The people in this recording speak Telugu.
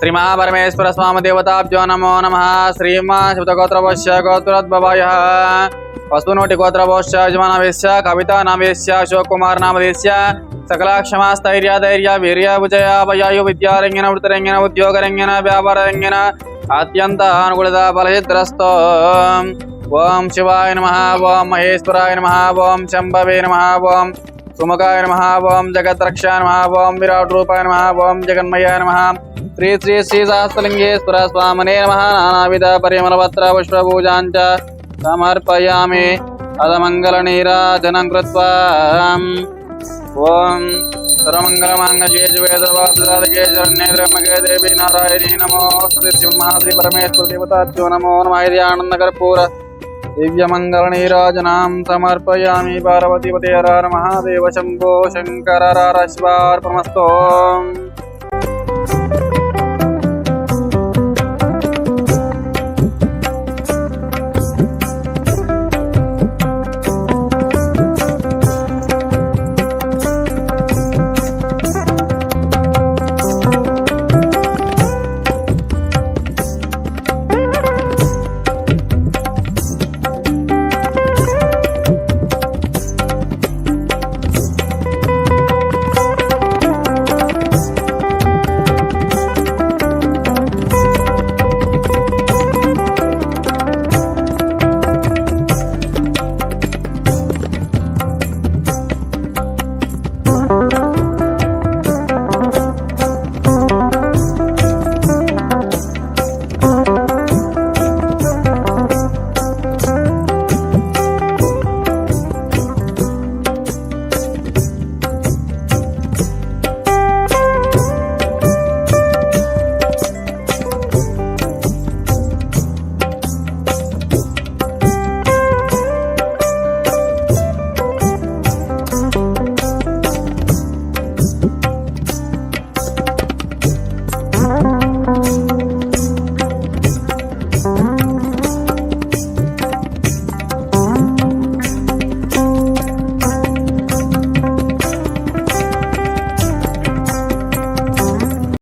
శ్రీ మహాపరమేశ్వర స్వామి దేవతాభ్యో నమో నమ శ్రీమా శివగోత్రవశ్య గోత్రోద్భవాయ వసునోటి గోత్రవశ్య యజమానవేశ్య కవితా నామేశ్య అశోక్ కుమార్ నామదేశ్య సకలాక్షమాస్థైర్య ధైర్య వీర్య విజయ భయాయు విద్యారంగిన వృత్తిరంగిన ఉద్యోగరంగిన వ్యాపారంగిన అత్యంత అనుకూలత బలహిద్రస్తో ఓం శివాయ నమ ఓం మహేశ్వరాయ నమ ఓం శంభవే నమ ఓం సుముఖాయ నమ. ఓం జగద్రక్షా నమ. ఓం విరాట్ రూపాయ నమ. ఓం జగన్మయాయ నమ. శ్రీ శ్రీ శ్రీ సహస్రలింగేశ్వర స్వామనే నమ. నానావిధ పరిమళపత్ర పుష్పపూజాంచ సమర్పయామి. అదమంగళ నీరాజనం కృత్వా ఓం సర్వమంగళమాంగళ్యే దేవి నారాయణీ నమో శ్రీ సింహాశ్రీ పరమేశ్వర దేవతాభ్యో నమో నమ. ఇది ఆనందకర్పూర दिव्यमङ्गलनीराजनां समर्पयामि पार्वतीपते हर महादेव शम्भो शङ्कररश्वार्पणमस्तु